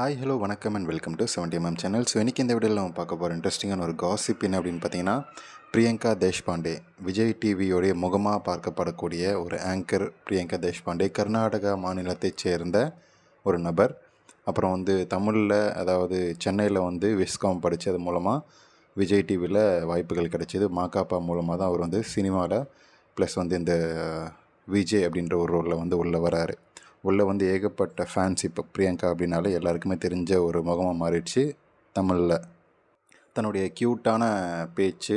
Hi hello வணக்கம் and welcome to seventy MM channel so இன்றைக்கி இந்த வீடியோவில் நம்ம பார்க்க போகிற இன்ட்ரெஸ்டிங்கான ஒரு காசிப் என்ன அப்படின்னு பார்த்தீங்கன்னா பிரியங்கா தேஷ்பாண்டே விஜய் டிவியோடைய முகமாக பார்க்கப்படக்கூடிய ஒரு ஆங்கர் பிரியங்கா தேஷ்பாண்டே கர்நாடகா மாநிலத்தைச் சேர்ந்த ஒரு நபர். அப்புறம் வந்து தமிழில் அதாவது சென்னையில் வந்து விஸ்காம் படித்தது மூலமாக விஜய் டிவியில் வாய்ப்புகள் கிடைச்சிது. மாகாப்பா மூலமாக தான் அவர் வந்து சினிமாவில் ப்ளஸ் வந்து இந்த விஜய் அப்படின்ற ஒரு ரோலில் வந்து உள்ளே வராரு. உள்ளே வந்து ஏகப்பட்ட ஃபேன்ஸ் இப்போ பிரியங்கா அப்படின்னாலே எல்லாருக்குமே தெரிஞ்ச ஒரு முகமாக மாறிடுச்சு தமிழில். தன்னுடைய க்யூட்டான பேச்சு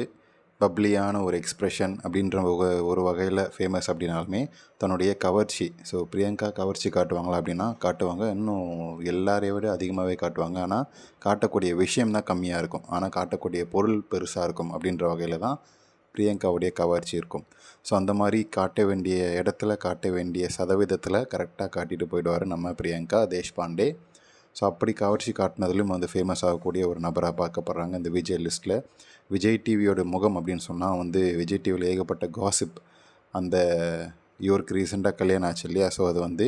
பப்ளியான ஒரு எக்ஸ்ப்ரெஷன் அப்படின்ற ஒரு வகையில் ஃபேமஸ் அப்படின்னாலுமே தன்னுடைய கவர்ச்சி. ஸோ பிரியங்கா கவர்ச்சி காட்டுவாங்களா அப்படின்னா காட்டுவாங்க. இன்னும் எல்லாரையும் விட அதிகமாகவே காட்டுவாங்க. ஆனால் காட்டக்கூடிய விஷயம் தான் கம்மியாக இருக்கும். ஆனால் காட்டக்கூடிய பொருள் பெருசாக இருக்கும் அப்படின்ற வகையில் தான் பிரியங்காவுடைய கவர்ச்சி இருக்கும். ஸோ அந்த மாதிரி காட்ட வேண்டிய இடத்துல காட்ட வேண்டிய சதவீதத்தில் கரெக்டாக காட்டிட்டு போயிடுவார் நம்ம பிரியங்கா தேஷ்பாண்டே. ஸோ அப்படி கவர்ச்சி காட்டினதுலையும் வந்து ஃபேமஸ் ஆகக்கூடிய ஒரு நபராக பார்க்கப்படுறாங்க இந்த விஜய் லிஸ்ட்டில் விஜய் டிவியோட முகம் அப்படின்னு சொன்னால் வந்து விஜய் டிவியில் ஏகப்பட்ட காசிப் அந்த இவருக்கு ரீசெண்டாக கல்யாணம் ஆச்சு இல்லையா? ஸோ அது வந்து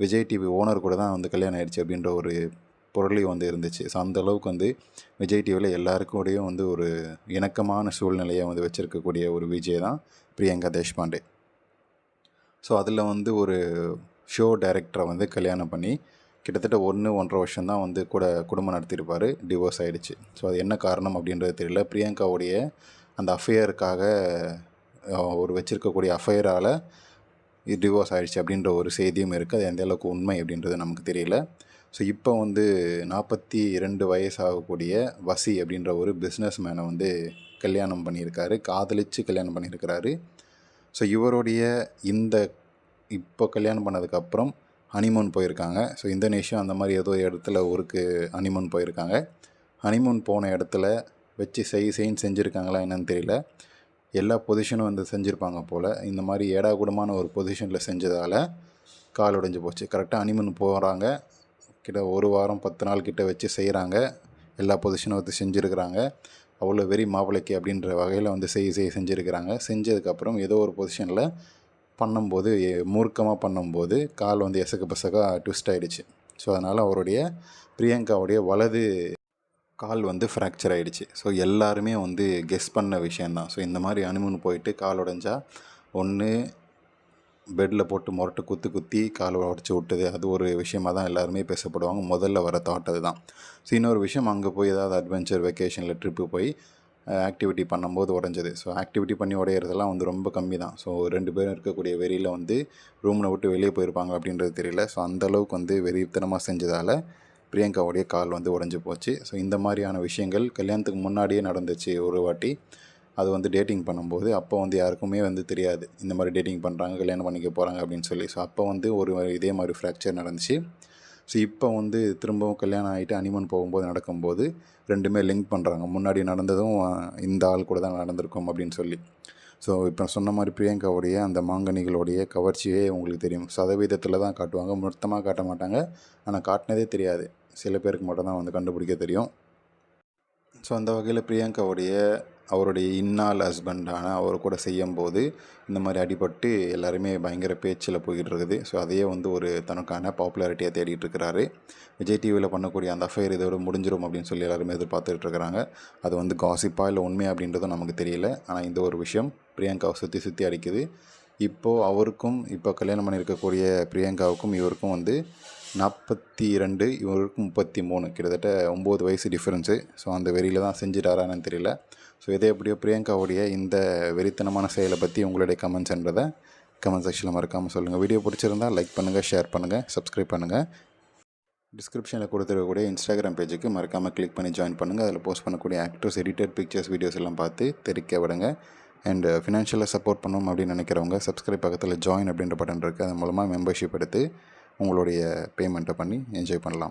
விஜய் டிவி ஓனர் கூட தான் வந்து கல்யாணம் ஆயிடுச்சு அப்படின்ற ஒரு பொருளையும் வந்து இருந்துச்சு. ஸோ அந்த அளவுக்கு வந்து விஜய் டிவியில் எல்லாருக்கூடையும் வந்து ஒரு இணக்கமான சூழ்நிலையை வந்து வச்சுருக்கக்கூடிய ஒரு விஜய் தான் பிரியங்கா தேஷ்பாண்டே. ஸோ அதில் வந்து ஒரு ஷோ டைரக்டரை வந்து கல்யாணம் பண்ணி கிட்டத்தட்ட ஒன்று ஒன்றரை வருஷம் தான் வந்து கூட குடும்பம் நடத்தியிருப்பார். டிவோர்ஸ் ஆகிடுச்சு ஸோ அது என்ன காரணம் அப்படின்றது தெரியல. பிரியங்காவுடைய அந்த அஃபையருக்காக ஒரு வச்சுருக்கக்கூடிய அஃபையரால் இது டிவோர்ஸ் ஆகிடுச்சு அப்படின்ற ஒரு செய்தியும் இருக்குது அது எந்த அளவுக்கு உண்மை அப்படின்றது நமக்கு தெரியல. ஸோ இப்போ வந்து நாற்பத்தி இரண்டு வயசாகக்கூடிய வசி அப்படின்ற ஒரு பிஸ்னஸ் மேனை வந்து கல்யாணம் பண்ணியிருக்காரு காதலிச்சு கல்யாணம் பண்ணியிருக்கிறாரு. ஸோ இவருடைய இந்த இப்போ கல்யாணம் பண்ணதுக்கப்புறம் ஹனிமூன் போயிருக்காங்க. ஸோ இந்தோனேஷியா அந்த மாதிரி ஏதோ இடத்துல ஊருக்கு ஹனிமூன் போயிருக்காங்க. ஹனிமூன் போன இடத்துல வச்சு செய் செய்ன்னு செஞ்சுருக்காங்களா என்னன்னு தெரியல. எல்லா பொசிஷனும் வந்து செஞ்சுருப்பாங்க போல். இந்த மாதிரி ஏடாகூடமான ஒரு பொசிஷனில் செஞ்சதால் கால் உடைஞ்சு போச்சு. கரெக்டாக ஹனிமூன் போகிறாங்க கிட்ட ஒரு வாரம் பத்து நாள் கிட்ட வச்சு செய்கிறாங்க எல்லா பொசிஷனும் வந்து செஞ்சுருக்கிறாங்க. அவ்வளோ வெறி மாப்பிளைக்கு அப்படின்ற வகையில் வந்து செய்ய செய்ய செஞ்சுருக்கிறாங்க. செஞ்சதுக்கப்புறம் ஏதோ ஒரு பொசிஷனில் பண்ணும்போது மூர்க்கமாக பண்ணும்போது கால் வந்து எசக்கு பசக்காக ட்விஸ்ட் ஆகிடுச்சு ஸோ அதனால் அவருடைய பிரியங்காவுடைய வலது கால் வந்து ஃப்ராக்சர் ஆகிடுச்சு ஸோ எல்லாருமே வந்து கெஸ் பண்ண விஷயந்தான் ஸோ இந்த மாதிரி அனுமன் போயிட்டு கால் உடைஞ்சா ஒன்று பெட்டில் போட்டு முரட்டு குத்து குத்தி கால் உடச்சி விட்டது. அது ஒரு விஷயமாக தான் எல்லாருமே பேசப்படுவாங்க. முதல்ல வர தாட் அது தான் ஸோ இன்னொரு விஷயம் அங்கே போய் ஏதாவது அட்வென்ச்சர் வெக்கேஷனில் ட்ரிப்பு போய் ஆக்டிவிட்டி பண்ணும்போது உடஞ்சது. ஸோ ஆக்டிவிட்டி பண்ணி உடையிறதெல்லாம் வந்து ரொம்ப கம்மி தான். ஸோ ரெண்டு பேரும் இருக்கக்கூடிய வெறியில் வந்து ரூமில் விட்டு வெளியே போயிருப்பாங்க அப்படின்றது தெரியல. ஸோ அந்தளவுக்கு வந்து வெறித்தனமாக செஞ்சதால் பிரியங்காவுடைய கால் வந்து உடஞ்சி போச்சு. ஸோ இந்த மாதிரியான விஷயங்கள் கல்யாணத்துக்கு முன்னாடியே நடந்துச்சு ஒரு வாட்டி. அது வந்து டேட்டிங் பண்ணும்போது அப்போ வந்து யாருக்குமே வந்து தெரியாது. இந்த மாதிரி டேட்டிங் பண்ணுறாங்க கல்யாணம் பண்ணிக்க போகிறாங்க அப்படின்னு சொல்லி. ஸோ அப்போ வந்து ஒரு இதே மாதிரி ஃப்ராக்சர் நடந்துச்சு. ஸோ இப்போ வந்து திரும்பவும் கல்யாணம் ஆகிட்டு அனிமன் போகும்போது நடக்கும்போது ரெண்டுமே லிங்க் பண்ணுறாங்க முன்னாடி நடந்ததும் இந்த ஆள் கூட தான் நடந்திருக்கும் அப்படின்னு சொல்லி. ஸோ இப்போ சொன்ன மாதிரி பிரியங்காவுடைய அந்த மாங்கனிகளுடைய கவர்ச்சியே உங்களுக்கு தெரியும். சதவீதத்தில் தான் காட்டுவாங்க. மொத்தமாக காட்ட மாட்டாங்க. ஆனால் காட்டினதே தெரியாது. சில பேருக்கு மட்டும் தான் வந்து கண்டுபிடிக்க தெரியும். ஸோ அந்த வகையில் பிரியங்காவுடைய அவருடைய இன்னால் ஹஸ்பண்டான அவர் கூட செய்யும்போது இந்த மாதிரி அடிபட்டு எல்லாருமே பயங்கர பேச்சில் போய்கிட்டு இருக்குது ஸோ அதையே வந்து ஒரு தனக்கான பாப்புலாரிட்டியாக தேடிட்டு இருக்கிறாரு விஜய் டிவியில் பண்ணக்கூடிய அந்த அஃபையர் இதோட முடிஞ்சிடும் அப்படின்னு சொல்லி எல்லாருமே எதிர்பார்த்துட்டு இருக்கிறாங்க அது வந்து காசிப்பா இல்லை உண்மை அப்படின்றதும் நமக்கு தெரியல. ஆனால் இந்த ஒரு விஷயம் பிரியங்காவை சுற்றி சுற்றி அடிக்குது. இப்போது அவருக்கும் இப்போ கல்யாணம் பண்ணியிருக்கக்கூடிய பிரியங்காவுக்கும் இவருக்கும் வந்து நாற்பத்தி ரெண்டு இவருக்கு முப்பத்தி மூணு கிட்டத்தட்ட ஒம்பது வயசு டிஃப்ரென்ஸு ஸோ அந்த வெறியில் தான் செஞ்சுட்டாரான்னு தெரியல. ஸோ எதை எப்படியோ பிரியங்காவுடைய இந்த வெறித்தனமான செயலை பற்றி உங்களுடைய கமெண்ட்ஸ்ன்றதை கமெண்ட் செக்ஷனில் மறக்காமல் சொல்லுங்கள் வீடியோ பிடிச்சிருந்தா லைக் பண்ணுங்கள் ஷேர் பண்ணுங்கள் சப்ஸ்கிரைப் பண்ணுங்கள் டிஸ்கிரிப்ஷனில் கொடுத்துருக்கக்கூடிய இன்ஸ்டாகிராம் பேஜுக்கு மறக்காமல் கிளிக் பண்ணி ஜாயின் பண்ணுங்கள் அதில் போஸ்ட் பண்ணக்கூடிய ஆக்டர்ஸ் எடிட்டட் பிக்சர்ஸ் வீடியோஸ் எல்லாம் பார்த்து தெரிக்க விடுங்க. அண்ட் ஃபினான்ஷியலாக சப்போர்ட் பண்ணணும் அப்படின்னு நினைக்கிறவங்க சப்ஸ்கிரைப் பக்கத்தில் ஜாயின் அப்படின்ற பட்டன் இருக்குது அது மூலமாக மெம்பர்ஷிப் எடுத்து உங்களுடைய பேமெண்ட்டை பண்ணி என்ஜாய் பண்ணலாம்.